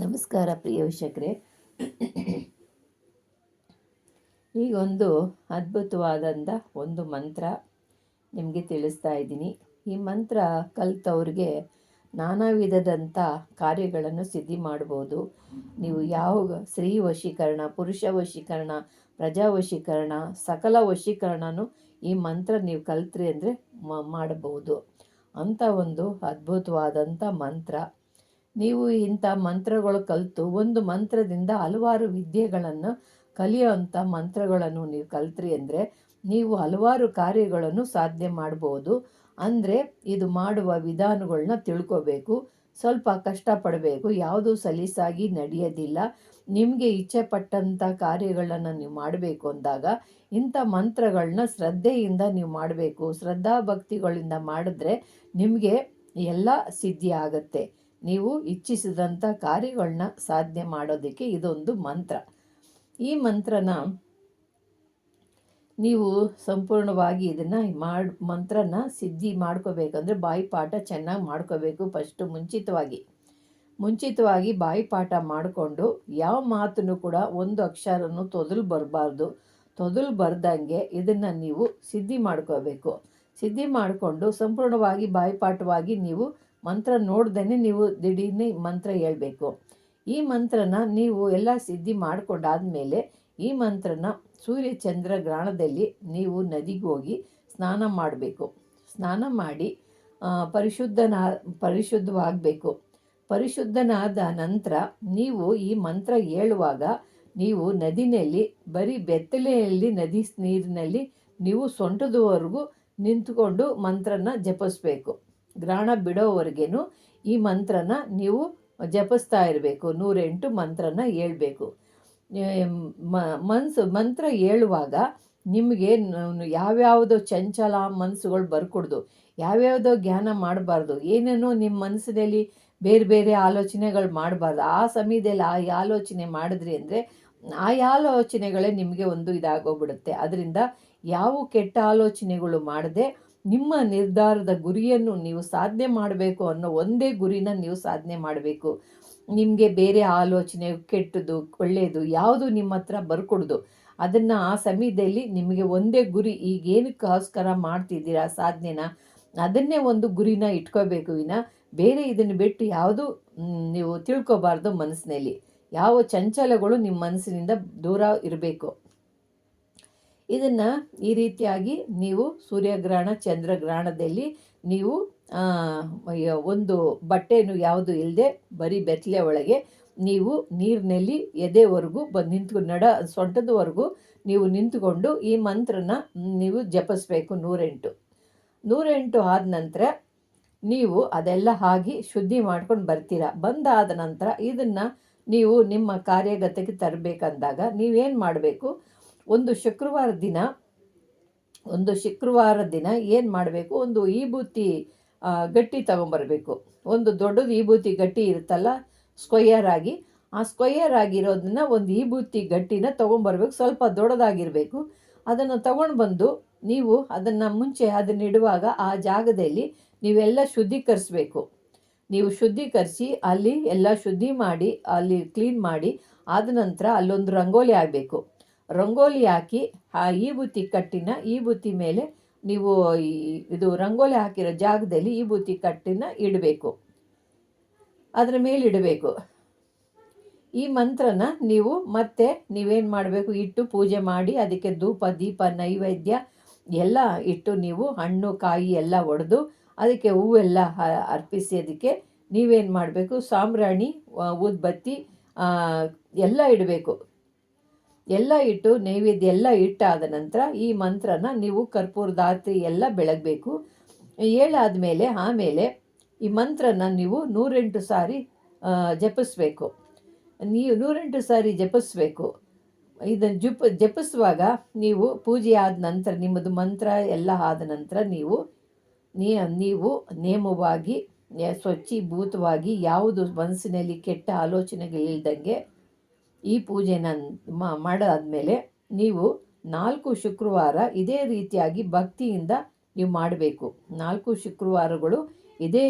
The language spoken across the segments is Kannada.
ನಮಸ್ಕಾರ ಪ್ರಿಯ ವೀಕ್ಷಕರೇ. ಈಗೊಂದು ಅದ್ಭುತವಾದಂಥ ಒಂದು ಮಂತ್ರ ನಿಮಗೆ ತಿಳಿಸ್ತಾ ಇದ್ದೀನಿ. ಈ ಮಂತ್ರ ಕಲಿತವ್ರಿಗೆ ನಾನಾ ವಿಧದಂಥ ಕಾರ್ಯಗಳನ್ನು ಸಿದ್ಧಿ ಮಾಡ್ಬೋದು. ನೀವು ಯಾವ ಸ್ತ್ರೀ ವಶೀಕರಣ, ಪುರುಷ ವಶೀಕರಣ, ಪ್ರಜಾ ವಶೀಕರಣ, ಸಕಲ ವಶೀಕರಣನೂ ಈ ಮಂತ್ರ ನೀವು ಕಲ್ತ್ರಿ ಅಂದರೆ ಮಾಡಬಹುದು. ಅಂಥ ಒಂದು ಅದ್ಭುತವಾದಂಥ ಮಂತ್ರ. ನೀವು ಇಂಥ ಮಂತ್ರಗಳು ಕಲಿತು ಒಂದು ಮಂತ್ರದಿಂದ ಹಲವಾರು ವಿದ್ಯೆಗಳನ್ನು ಕಲಿಯುವಂಥ ಮಂತ್ರಗಳನ್ನು ನೀವು ಕಲಿತ್ರಿ ಅಂದರೆ ನೀವು ಹಲವಾರು ಕಾರ್ಯಗಳನ್ನು ಸಾಧನೆ ಮಾಡ್ಬೋದು. ಅಂದರೆ ಇದು ಮಾಡುವ ವಿಧಾನಗಳನ್ನ ತಿಳ್ಕೋಬೇಕು. ಸ್ವಲ್ಪ ಕಷ್ಟಪಡಬೇಕು. ಯಾವುದು ಸಲೀಸಾಗಿ ನಡೆಯೋದಿಲ್ಲ. ನಿಮಗೆ ಇಚ್ಛೆ ಪಟ್ಟಂಥ ಕಾರ್ಯಗಳನ್ನು ನೀವು ಮಾಡಬೇಕು ಅಂದಾಗ ಇಂಥ ಮಂತ್ರಗಳನ್ನ ಶ್ರದ್ಧೆಯಿಂದ ನೀವು ಮಾಡಬೇಕು. ಶ್ರದ್ಧಾ ಭಕ್ತಿಗಳಿಂದ ಮಾಡಿದ್ರೆ ನಿಮಗೆ ಎಲ್ಲ ಸಿದ್ಧಿ ಆಗುತ್ತೆ. ನೀವು ಇಚ್ಛಿಸಿದಂಥ ಕಾರ್ಯಗಳನ್ನ ಸಾಧನೆ ಮಾಡೋದಕ್ಕೆ ಇದೊಂದು ಮಂತ್ರ. ಈ ಮಂತ್ರನ ನೀವು ಸಂಪೂರ್ಣವಾಗಿ ಇದನ್ನು ಮಾಡಿ, ಮಂತ್ರನ ಸಿದ್ಧಿ ಮಾಡ್ಕೋಬೇಕಂದ್ರೆ ಬಾಯಿಪಾಠ ಚೆನ್ನಾಗಿ ಮಾಡ್ಕೋಬೇಕು ಫಸ್ಟು ಮುಂಚಿತವಾಗಿ. ಮುಂಚಿತವಾಗಿ ಬಾಯಿಪಾಠ ಮಾಡಿಕೊಂಡು ಯಾವ ಮಾತನ್ನು ಕೂಡ ಒಂದು ಅಕ್ಷರನೂ ತೊದಲು ಬರಬಾರ್ದು. ತೊದಲು ಬರ್ದಂಗೆ ಇದನ್ನು ನೀವು ಸಿದ್ಧಿ ಮಾಡ್ಕೋಬೇಕು. ಸಿದ್ಧಿ ಮಾಡಿಕೊಂಡು ಸಂಪೂರ್ಣವಾಗಿ ಬಾಯಿಪಾಠವಾಗಿ ನೀವು ಮಂತ್ರ ನೋಡ್ದೇ ನೀವು ದಿಢೀರ್ನೆ ಮಂತ್ರ ಹೇಳಬೇಕು. ಈ ಮಂತ್ರನ ನೀವು ಎಲ್ಲ ಸಿದ್ಧಿ ಮಾಡ್ಕೊಂಡಾದಮೇಲೆ ಈ ಮಂತ್ರನ ಸೂರ್ಯ ಚಂದ್ರ ಗ್ರಹಣದಲ್ಲಿ ನೀವು ನದಿಗೆ ಹೋಗಿ ಸ್ನಾನ ಮಾಡಬೇಕು. ಸ್ನಾನ ಮಾಡಿ ಪರಿಶುದ್ಧನ, ಪರಿಶುದ್ಧವಾಗಬೇಕು. ಪರಿಶುದ್ಧನಾದ ನಂತರ ನೀವು ಈ ಮಂತ್ರ ಹೇಳುವಾಗ ನೀವು ನದಿನಲ್ಲಿ, ಬರೀ ಬೆತ್ತಲೆಯಲ್ಲಿ, ನದಿ ನೀರಿನಲ್ಲಿ ನೀವು ಸೊಂಟದವರೆಗೂ ನಿಂತುಕೊಂಡು ಮಂತ್ರನ ಜಪಿಸ್ಬೇಕು. ಗ್ರಹಣ ಬಿಡೋವರೆಗೇನು ಈ ಮಂತ್ರನ ನೀವು ಜಪಿಸ್ತಾ ಇರಬೇಕು, ನೂರೆಂಟು ಮಂತ್ರನ ಹೇಳ್ಬೇಕು. ಮನ್ಸು, ಮಂತ್ರ ಹೇಳುವಾಗ ನಿಮಗೆ ಯಾವ್ಯಾವುದೋ ಚಂಚಲ ಮನಸ್ಸುಗಳು ಬರ್ಕೊಡ್ದು, ಯಾವ್ಯಾವುದೋ ಜ್ಞಾನ ಮಾಡಬಾರ್ದು, ಏನೇನೋ ನಿಮ್ಮ ಮನಸ್ಸಿನಲ್ಲಿ ಬೇರೆ ಬೇರೆ ಆಲೋಚನೆಗಳು ಮಾಡಬಾರ್ದು. ಆ ಸಮಯದಲ್ಲಿ ಆ ಆಲೋಚನೆ ಮಾಡಿದ್ರಿ ಅಂದರೆ ಆ ಆಲೋಚನೆಗಳೇ ನಿಮಗೆ ಒಂದು ಇದಾಗೋಗ್ಬಿಡುತ್ತೆ. ಅದರಿಂದ ಯಾವ ಕೆಟ್ಟ ಆಲೋಚನೆಗಳು ಮಾಡದೆ ನಿಮ್ಮ ನಿರ್ಧಾರದ ಗುರಿಯನ್ನು ನೀವು ಸಾಧನೆ ಮಾಡಬೇಕು ಅನ್ನೋ ಒಂದೇ ಗುರಿನ ನೀವು ಸಾಧನೆ ಮಾಡಬೇಕು. ನಿಮಗೆ ಬೇರೆ ಆಲೋಚನೆ ಕೆಟ್ಟದು ಒಳ್ಳೆಯದು ಯಾವುದು ನಿಮ್ಮ ಹತ್ರ ಬರ್ಕೊಡ್ದು. ಅದನ್ನು ಆ ಸಮಯದಲ್ಲಿ ನಿಮಗೆ ಒಂದೇ ಗುರಿ ಈಗೇನಕ್ಕೋಸ್ಕರ ಮಾಡ್ತಿದ್ದೀರಾ ಸಾಧನೆನ? ಅದನ್ನೇ ಒಂದು ಗುರಿನ ಇಟ್ಕೋಬೇಕು ವಿನ. ಬೇರೆ ಇದನ್ನು ಬಿಟ್ಟು ಯಾವುದು ನೀವು ತಿಳ್ಕೊಬಾರ್ದು ಮನಸ್ಸಿನಲ್ಲಿ. ಯಾವ ಚಂಚಲಗಳು ನಿಮ್ಮ ಮನಸ್ಸಿನಿಂದ ದೂರ ಇರಬೇಕು. ಇದನ್ನು ಈ ರೀತಿಯಾಗಿ ನೀವು ಸೂರ್ಯಗ್ರಹಣ, ಚಂದ್ರಗ್ರಹಣದಲ್ಲಿ ನೀವು ಒಂದು ಬಟ್ಟೆಯನ್ನು ಯಾವುದು ಇಲ್ಲದೆ ಬರೀ ಬೆತ್ತಲೆ ಒಳಗೆ ನೀವು ನೀರಿನಲ್ಲಿ ಎದೆವರೆಗೂ ಬಂದು ನಿಂತು ನಡ, ಸೊಂಟದವರೆಗೂ ನೀವು ನಿಂತುಕೊಂಡು ಈ ಮಂತ್ರನ ನೀವು ಜಪಿಸ್ಬೇಕು ನೂರೆಂಟು. ನೂರೆಂಟು ಆದ ನಂತರ ನೀವು ಅದೆಲ್ಲ ಆಗಿ ಶುದ್ಧಿ ಮಾಡ್ಕೊಂಡು ಬರ್ತೀರ. ಬಂದಾದ ನಂತರ ಇದನ್ನು ನೀವು ನಿಮ್ಮ ಕಾರ್ಯಗತಕ್ಕೆ ತರಬೇಕಂದಾಗ ನೀವೇನು ಮಾಡಬೇಕು? ಒಂದು ಶುಕ್ರವಾರ ದಿನ, ಒಂದು ಶುಕ್ರವಾರ ದಿನ ಏನು ಮಾಡಬೇಕು? ಒಂದು ಈಬೂತಿ ಗಟ್ಟಿ ತಗೊಂಬರಬೇಕು. ಒಂದು ದೊಡ್ಡದು ಈಬೂತಿ ಗಟ್ಟಿ ಇರುತ್ತಲ್ಲ, ಸ್ಕ್ವಯರ್ ಆಗಿ, ಆ ಸ್ಕ್ವಯರ್ ಆಗಿರೋದನ್ನ ಒಂದು ಈಬೂತಿ ಗಟ್ಟಿನ ತೊಗೊಂಬರ್ಬೇಕು. ಸ್ವಲ್ಪ ದೊಡ್ಡದಾಗಿರಬೇಕು. ಅದನ್ನು ತಗೊಂಡು ಬಂದು ನೀವು ಅದನ್ನು ಮುಂಚೆ ಅದನ್ನ ಇಡುವಾಗ ಆ ಜಾಗದಲ್ಲಿ ನೀವೆಲ್ಲ ಶುದ್ಧೀಕರಿಸಬೇಕು. ನೀವು ಶುದ್ಧೀಕರಿಸಿ ಅಲ್ಲಿ ಎಲ್ಲ ಶುದ್ಧಿ ಮಾಡಿ, ಅಲ್ಲಿ ಕ್ಲೀನ್ ಮಾಡಿ, ಆದ ನಂತರ ಅಲ್ಲೊಂದು ರಂಗೋಲಿ ಆಗಬೇಕು. ರಂಗೋಲಿ ಹಾಕಿ, ಆ ಈ ಬುತ್ತಿ ಕಟ್ಟಿನ ಈ ಬುತ್ತಿ ಮೇಲೆ ನೀವು ಇದು ರಂಗೋಲಿ ಹಾಕಿರೋ ಜಾಗದಲ್ಲಿ ಈ ಬುತ್ತಿ ಕಟ್ಟಿನ ಇಡಬೇಕು. ಅದರ ಮೇಲೆ ಇಡಬೇಕು. ಈ ಮಂತ್ರನ ನೀವು ಮತ್ತೆ ನೀವೇನು ಮಾಡಬೇಕು? ಇಟ್ಟು ಪೂಜೆ ಮಾಡಿ, ಅದಕ್ಕೆ ಧೂಪ, ದೀಪ, ನೈವೇದ್ಯ ಎಲ್ಲ ಇಟ್ಟು ನೀವು ಹಣ್ಣು, ಕಾಯಿ ಎಲ್ಲ ಒಡೆದು ಅದಕ್ಕೆ ಹೂವೆಲ್ಲ ಅರ್ಪಿಸಿ ಅದಕ್ಕೆ ನೀವೇನು ಮಾಡಬೇಕು? ಸಾಂಬ್ರಾಣಿ ಊದ್ಬತ್ತಿ ಎಲ್ಲ ಇಡಬೇಕು. ಎಲ್ಲ ಇಟ್ಟು, ನೈವೇದ್ಯ ಎಲ್ಲ ಇಟ್ಟಾದ ನಂತರ ಈ ಮಂತ್ರನ ನೀವು ಕರ್ಪೂರದಾತ್ರಿ ಎಲ್ಲ ಬೆಳಗಬೇಕು. ಏಳಾದ ಮೇಲೆ ಆಮೇಲೆ ಈ ಮಂತ್ರನ ನೀವು ನೂರೆಂಟು ಸಾರಿ ಜಪಿಸ್ಬೇಕು. ನೀವು ನೂರೆಂಟು ಸಾರಿ ಜಪಿಸ್ಬೇಕು. ಇದನ್ನು ಜಪ, ಜಪಿಸುವಾಗ ನೀವು ಪೂಜೆ ಆದ ನಂತರ, ನಿಮ್ಮದು ಮಂತ್ರ ಎಲ್ಲ ಆದ ನಂತರ ನೀವು ನೀವು ನೇಮವಾಗಿ ಸ್ವಚ್ಛೀಭೂತವಾಗಿ ಯಾವುದು ಮನಸ್ಸಿನಲ್ಲಿ ಕೆಟ್ಟ ಆಲೋಚನೆಗಳಿಲ್ದಂಗೆ ಈ ಪೂಜೆನ ಮಾಡಾದಮೇಲೆ ನೀವು ನಾಲ್ಕು ಶುಕ್ರವಾರ ಇದೇ ರೀತಿಯಾಗಿ ಭಕ್ತಿಯಿಂದ ನೀವು ಮಾಡಬೇಕು. ನಾಲ್ಕು ಶುಕ್ರವಾರಗಳು ಇದೇ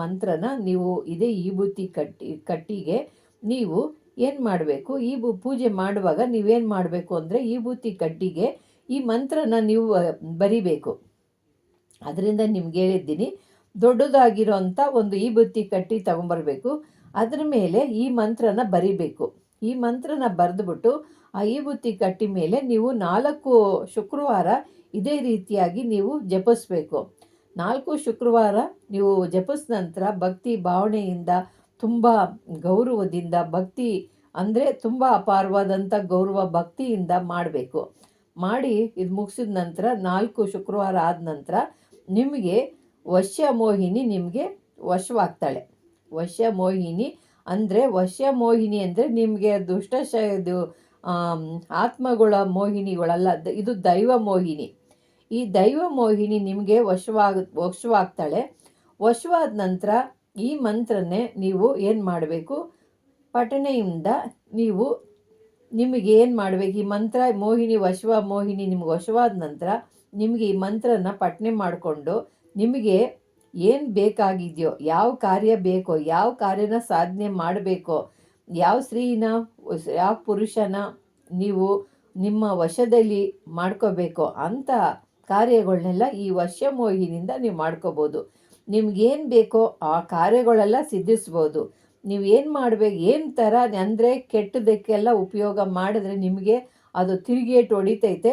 ಮಂತ್ರನ ನೀವು ಇದೇ ವಿಭೂತಿ ಕಟ್ಟಿ, ಕಟ್ಟಿಗೆ ನೀವು ಏನು ಮಾಡಬೇಕು? ಈ ಬು, ಪೂಜೆ ಮಾಡುವಾಗ ನೀವೇನು ಮಾಡಬೇಕು ಅಂದರೆ ಈ ಕಟ್ಟಿಗೆ ಈ ಮಂತ್ರನ ನೀವು ಬರಿಬೇಕು. ಅದರಿಂದ ನಿಮ್ಗೆ ಹೇಳಿದ್ದೀನಿ, ದೊಡ್ಡದಾಗಿರೋಂಥ ಒಂದು ಈ ಬುತ್ತಿ ಕಟ್ಟಿ ತಗೊಂಬರ್ಬೇಕು. ಅದ್ರ ಮೇಲೆ ಈ ಮಂತ್ರನ ಬರಿಬೇಕು. ಈ ಮಂತ್ರನ ಬರೆದ್ಬಿಟ್ಟು ಆ ಈ ಬುತ್ತಿ ಕಟ್ಟಿ ಮೇಲೆ ನೀವು ನಾಲ್ಕು ಶುಕ್ರವಾರ ಇದೇ ರೀತಿಯಾಗಿ ನೀವು ಜಪಿಸ್ಬೇಕು. ನಾಲ್ಕು ಶುಕ್ರವಾರ ನೀವು ಜಪಿಸಿದ ನಂತರ ಭಕ್ತಿ ಭಾವನೆಯಿಂದ ತುಂಬ ಗೌರವದಿಂದ ಭಕ್ತಿ ಅಂದರೆ ತುಂಬ ಅಪಾರವಾದಂಥ ಗೌರವ ಭಕ್ತಿಯಿಂದ ಮಾಡಬೇಕು. ಮಾಡಿ ಇದು ಮುಗಿಸಿದ ನಂತರ ನಾಲ್ಕು ಶುಕ್ರವಾರ ಆದ ನಂತರ ನಿಮಗೆ ವಶ್ಯ ಮೋಹಿನಿ ನಿಮಗೆ ವಶವಾಗ್ತಾಳೆ. ವಶ್ಯ ಮೋಹಿನಿ ಅಂದರೆ ವಶ್ಯ ಮೋಹಿನಿ ಅಂದರೆ ನಿಮಗೆ ದುಷ್ಟ ಇದು ಆತ್ಮಗಳ ಮೋಹಿನಿಗಳಲ್ಲ ಇದು ದೈವ ಮೋಹಿನಿ. ಈ ದೈವ ಮೋಹಿನಿ ನಿಮಗೆ ವಶವಾಗ, ವಶವಾಗ್ತಾಳೆ. ವಶವಾದ ನಂತರ ಈ ಮಂತ್ರನೇ ನೀವು ಏನು ಮಾಡಬೇಕು? ಪಠಣೆಯಿಂದ ನೀವು ನಿಮಗೆ ಏನು ಮಾಡಬೇಕು? ಈ ಮಂತ್ರ ಮೋಹಿನಿ ವಶವ ಮೋಹಿನಿ ನಿಮ್ಗೆ ವಶವಾದ ನಂತರ ನಿಮಗೆ ಈ ಮಂತ್ರನ ಪಠನೆ ಮಾಡಿಕೊಂಡು ನಿಮಗೆ ಏನು ಬೇಕಾಗಿದೆಯೋ, ಯಾವ ಕಾರ್ಯ ಬೇಕೋ, ಯಾವ ಕಾರ್ಯನ ಸಾಧನೆ ಮಾಡಬೇಕೋ, ಯಾವ ಸ್ತ್ರೀನ, ಯಾವ ಪುರುಷನ ನೀವು ನಿಮ್ಮ ವಶದಲ್ಲಿ ಮಾಡ್ಕೋಬೇಕೋ ಅಂಥ ಕಾರ್ಯಗಳನ್ನೆಲ್ಲ ಈ ವಶ ಮೋಹಿನಿಂದ ನೀವು ಮಾಡ್ಕೋಬೋದು. ನಿಮ್ಗೇನು ಬೇಕೋ ಆ ಕಾರ್ಯಗಳೆಲ್ಲ ಸಿದ್ಧಿಸ್ಬೋದು. ನೀವು ಏನು ಮಾಡಬೇಕು, ಏನು ಥರ ಅಂದರೆ ಕೆಟ್ಟದಕ್ಕೆಲ್ಲ ಉಪಯೋಗ ಮಾಡಿದ್ರೆ ನಿಮಗೆ ಅದು ತಿರುಗೇಟು ಹೊಡಿತೈತೆ.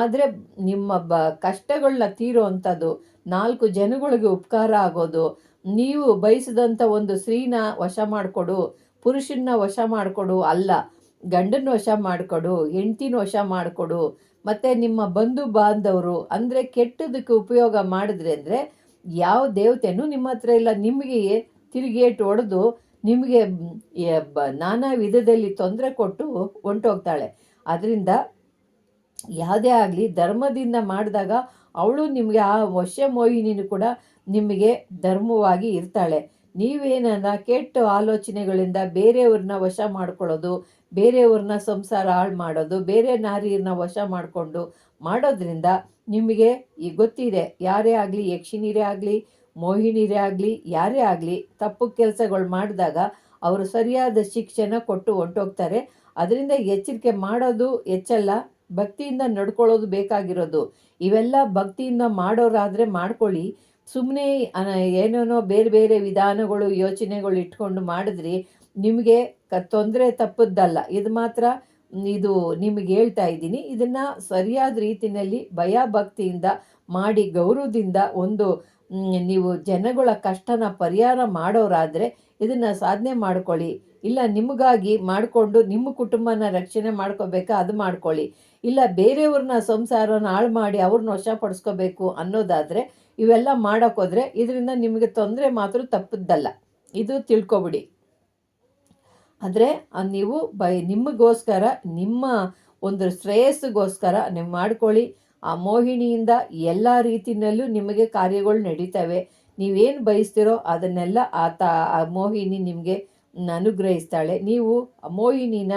ಆದರೆ ನಿಮ್ಮ ಬ ಕಷ್ಟಗಳನ್ನ ತೀರೋ ಅಂಥದ್ದು ನಾಲ್ಕು ಜನಗಳಿಗೆ ಉಪಕಾರ ಆಗೋದು. ನೀವು ಬಯಸಿದಂಥ ಒಂದು ಸ್ತ್ರೀನ ವಶ ಮಾಡಿಕೊಡು, ಪುರುಷನ್ನ ವಶ ಮಾಡಿಕೊಡು ಅಲ್ಲ. ಗಂಡನ ವಶ ಮಾಡಿಕೊಡು, ಹೆಂಡ್ತಿನ ವಶ ಮಾಡಿಕೊಡು. ಮತ್ತು ನಿಮ್ಮ ಬಂಧು ಬಾಂಧವರು ಅಂದರೆ ಕೆಟ್ಟದಕ್ಕೆ ಉಪಯೋಗ ಮಾಡಿದ್ರೆ ಅಂದರೆ ಯಾವ ದೇವತೆನೂ ನಿಮ್ಮ ಹತ್ರ ಇಲ್ಲ. ನಿಮಗೆ ತಿರುಗೇಟು ಹೊಡೆದು ನಿಮಗೆ ನಾನಾ ವಿಧದಲ್ಲಿ ತೊಂದರೆ ಕೊಟ್ಟು ಹೊಂಟೋಗ್ತಾಳೆ. ಅದರಿಂದ ಯಾವುದೇ ಆಗಲಿ ಧರ್ಮದಿಂದ ಮಾಡಿದಾಗ ಅವಳು ನಿಮಗೆ ಆ ವಶ್ಯ ಮೋಹಿನಿನೂ ಕೂಡ ನಿಮಗೆ ಧರ್ಮವಾಗಿ ಇರ್ತಾಳೆ. ನೀವೇನನ್ನ ಕೆಟ್ಟ ಆಲೋಚನೆಗಳಿಂದ ಬೇರೆಯವ್ರನ್ನ ವಶ ಮಾಡ್ಕೊಳ್ಳೋದು, ಬೇರೆಯವ್ರನ್ನ ಸಂಸಾರ ಹಾಳು ಮಾಡೋದು, ಬೇರೆ ನಾರಿಯರನ್ನ ವಶ ಮಾಡಿಕೊಂಡು ಮಾಡೋದ್ರಿಂದ ನಿಮಗೆ ಈ ಗೊತ್ತಿದೆ. ಯಾರೇ ಆಗಲಿ ಯಕ್ಷಿಣಿರೇ ಆಗಲಿ, ಮೋಹಿನಿರೇ ಆಗಲಿ, ಯಾರೇ ಆಗಲಿ ತಪ್ಪು ಕೆಲಸಗಳು ಮಾಡಿದಾಗ ಅವರು ಸರಿಯಾದ ಶಿಕ್ಷೆನ ಕೊಟ್ಟು ಹೊಂಟೋಗ್ತಾರೆ. ಅದರಿಂದ ಎಚ್ಚರಿಕೆ ಮಾಡೋದು ಹೆಚ್ಚಲ್ಲ. ಭಕ್ತಿಯಿಂದ ನಡ್ಕೊಳ್ಳೋದು ಬೇಕಾಗಿರೋದು. ಇವೆಲ್ಲ ಭಕ್ತಿಯಿಂದ ಮಾಡೋರಾದರೆ ಮಾಡ್ಕೊಳ್ಳಿ. ಸುಮ್ಮನೆ ಏನೇನೋ ಬೇರೆ ಬೇರೆ ವಿಧಾನಗಳು, ಯೋಚನೆಗಳು ಇಟ್ಕೊಂಡು ಮಾಡಿದ್ರಿ ನಿಮಗೆ ಕ, ತೊಂದರೆ ತಪ್ಪದ್ದಲ್ಲ ಇದು ಮಾತ್ರ ಇದು ನಿಮಗೆ ಹೇಳ್ತಾ ಇದ್ದೀನಿ. ಇದನ್ನು ಸರಿಯಾದ ರೀತಿಯಲ್ಲಿ ಭಯ ಭಕ್ತಿಯಿಂದ ಮಾಡಿ ಗೌರವದಿಂದ ಒಂದು ನೀವು ಜನಗಳ ಕಷ್ಟನ ಪರಿಹಾರ ಮಾಡೋರಾದರೆ ಇದನ್ನು ಸಾಧನೆ ಮಾಡ್ಕೊಳ್ಳಿ. ಇಲ್ಲ ನಿಮಗಾಗಿ ಮಾಡಿಕೊಂಡು ನಿಮ್ಮ ಕುಟುಂಬನ ರಕ್ಷಣೆ ಮಾಡ್ಕೋಬೇಕಾ ಅದು ಮಾಡ್ಕೊಳ್ಳಿ. ಇಲ್ಲ ಬೇರೆಯವ್ರನ್ನ ಸಂಸಾರನ ಹಾಳು ಮಾಡಿ ಅವ್ರನ್ನ ವಶಪಡಿಸ್ಕೋಬೇಕು ಅನ್ನೋದಾದರೆ ಇವೆಲ್ಲ ಮಾಡೋಕ್ಕೋದ್ರೆ ಇದರಿಂದ ನಿಮಗೆ ತೊಂದರೆ ಮಾತ್ರ ತಪ್ಪದ್ದಲ್ಲ ಇದು ತಿಳ್ಕೊಬಿಡಿ. ಆದರೆ ನೀವು ಬೈ ನಿಮಗೋಸ್ಕರ ನಿಮ್ಮ ಒಂದು ಶ್ರೇಯಸ್ಸಿಗೋಸ್ಕರ ನೀವು ಮಾಡ್ಕೊಳ್ಳಿ. ಆ ಮೋಹಿಣಿಯಿಂದ ಎಲ್ಲ ರೀತಿಯಲ್ಲೂ ನಿಮಗೆ ಕಾರ್ಯಗಳು ನಡೀತವೆ. ನೀವೇನು ಬಯಸ್ತೀರೋ ಅದನ್ನೆಲ್ಲ ಆ ಮೋಹಿನಿ ನಿಮಗೆ ಅನುಗ್ರಹಿಸ್ತಾಳೆ. ನೀವು ಮೋಹಿನಿನ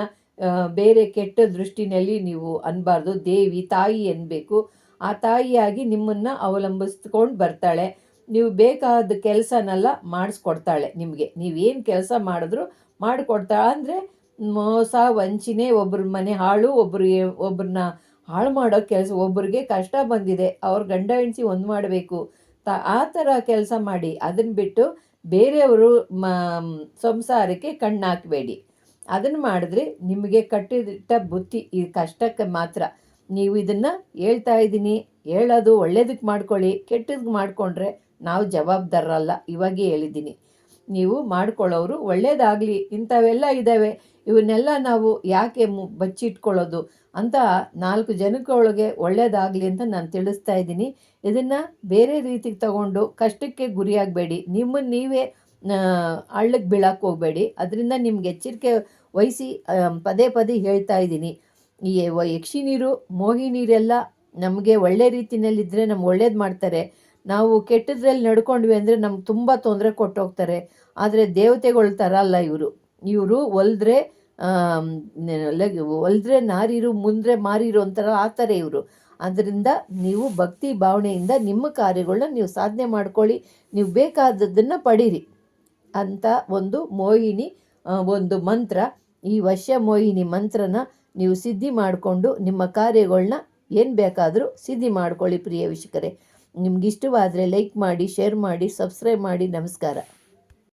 ಬೇರೆ ಕೆಟ್ಟ ದೃಷ್ಟಿನಲ್ಲಿ ನೀವು ಅನ್ಬಾರ್ದು. ದೇವಿ, ತಾಯಿ ಅನ್ಬೇಕು ಆ ತಾಯಿಯಾಗಿ ನಿಮ್ಮನ್ನು ಅವಲಂಬಿಸ್ಕೊಂಡು ಬರ್ತಾಳೆ. ನೀವು ಬೇಕಾದ ಕೆಲಸನೆಲ್ಲ ಮಾಡಿಸ್ಕೊಡ್ತಾಳೆ ನಿಮಗೆ. ನೀವೇನು ಕೆಲಸ ಮಾಡಿದ್ರು ಮಾಡಿಕೊಡ್ತಾಳೆ ಅಂದರೆ ಮೋಸ, ವಂಚನೆ ಒಬ್ಬರ ಮನೆ ಹಾಳು ಒಬ್ಬರಿಗೆ ಒಬ್ಬರನ್ನ ಹಾಳು ಮಾಡೋ ಕೆಲಸ ಒಬ್ಬರಿಗೆ ಕಷ್ಟ ಬಂದಿದೆ. ಅವ್ರ ಗಂಡ ಹೆಂಡಸಿ ಒಂದು ಮಾಡಬೇಕು. ತ, ಆ ಥರ ಕೆಲಸ ಮಾಡಿ ಅದನ್ನು ಬಿಟ್ಟು ಬೇರೆಯವರು ಮ, ಸಂಸಾರಕ್ಕೆ ಕಣ್ಣು ಹಾಕಬೇಡಿ ಅದನ್ನು ಮಾಡಿದ್ರೆ ನಿಮಗೆ ಕಟ್ಟಿಟ್ಟ ಬುತ್ತಿ ಈ ಕಷ್ಟಕ್ಕೆ ಮಾತ್ರ. ನೀವು ಇದನ್ನು ಹೇಳ್ತಾ ಇದ್ದೀನಿ, ಹೇಳೋದು ಒಳ್ಳೇದಕ್ಕೆ ಮಾಡ್ಕೊಳ್ಳಿ ಕೆಟ್ಟದಕ್ಕೆ ಮಾಡಿಕೊಂಡ್ರೆ ನಾವು ಜವಾಬ್ದಾರರಲ್ಲ, ಇವಾಗೇ ಹೇಳಿದ್ದೀನಿ. ನೀವು ಮಾಡ್ಕೊಳ್ಳೋರು ಒಳ್ಳೇದಾಗಲಿ, ಇಂಥವೆಲ್ಲ ಇದ್ದಾವೆ, ಇವನ್ನೆಲ್ಲ ನಾವು ಯಾಕೆ ಬಚ್ಚಿಟ್ಕೊಳ್ಳೋದು ಅಂತ ನಾಲ್ಕು ಜನಕ್ಕೊಳಗೆ ಒಳ್ಳೇದಾಗಲಿ ಅಂತ ನಾನು ತಿಳಿಸ್ತಾ ಇದ್ದೀನಿ. ಇದನ್ನು ಬೇರೆ ರೀತಿಗೆ ತಗೊಂಡು ಕಷ್ಟಕ್ಕೆ ಗುರಿಯಾಗಬೇಡಿ. ನಿಮ್ಮನ್ನು ನೀವೇ ಹಳ್ಳಕ್ಕೆ ಬೀಳಕ್ಕೆ ಹೋಗಬೇಡಿ. ಅದರಿಂದ ನಿಮ್ಗೆ ಎಚ್ಚರಿಕೆ ವಹಿಸಿ ಪದೇ ಪದೇ ಹೇಳ್ತಾ ಇದ್ದೀನಿ. ಈ ಯಕ್ಷಿ ನೀರು ಮೋಹಿ ನೀರೆಲ್ಲ ನಮಗೆ ಒಳ್ಳೆ ರೀತಿಯಲ್ಲಿದ್ದರೆ ನಮ್ಗೆ ಒಳ್ಳೇದು ಮಾಡ್ತಾರೆ. ನಾವು ಕೆಟ್ಟದ್ರಲ್ಲಿ ನಡ್ಕೊಂಡ್ವಿ ಅಂದರೆ ನಮ್ಗೆ ತುಂಬ ತೊಂದರೆ ಕೊಟ್ಟೋಗ್ತಾರೆ. ಆದರೆ ದೇವತೆಗಳ ಥರ ಅಲ್ಲ ಇವರು. ಇವರು ಒಲ್ದ್ರೆ ಒಲ್ದ್ರೆ ನಾರಿರು, ಮುಂದ್ರೆ ಮಾರಿರು ಅಂತಾರ ಆ ಥರ ಇವರು. ಅದರಿಂದ ನೀವು ಭಕ್ತಿ ಭಾವನೆಯಿಂದ ನಿಮ್ಮ ಕಾರ್ಯಗಳನ್ನ ನೀವು ಸಾಧನೆ ಮಾಡ್ಕೊಳ್ಳಿ. ನೀವು ಬೇಕಾದದ್ದನ್ನು ಪಡೀರಿ ಅಂತ ಒಂದು ಮೋಹಿನಿ ಒಂದು ಮಂತ್ರ. ಈ ವಶ್ಯಮೋಹಿನಿ ಮಂತ್ರನ ನೀವು ಸಿದ್ಧಿ ಮಾಡಿಕೊಂಡು ನಿಮ್ಮ ಕಾರ್ಯಗಳನ್ನ ಏನು ಬೇಕಾದರೂ ಸಿದ್ಧಿ ಮಾಡ್ಕೊಳ್ಳಿ ಪ್ರಿಯ ವೀಕ್ಷಕರೇ. ನಿಮ್ಗೆ ಇಷ್ಟವಾದರೆ ಲೈಕ್ ಮಾಡಿ ಶೇರ್ ಮಾಡಿ ಸಬ್ಸ್ಕ್ರೈಬ್ ಮಾಡಿ ನಮಸ್ಕಾರ.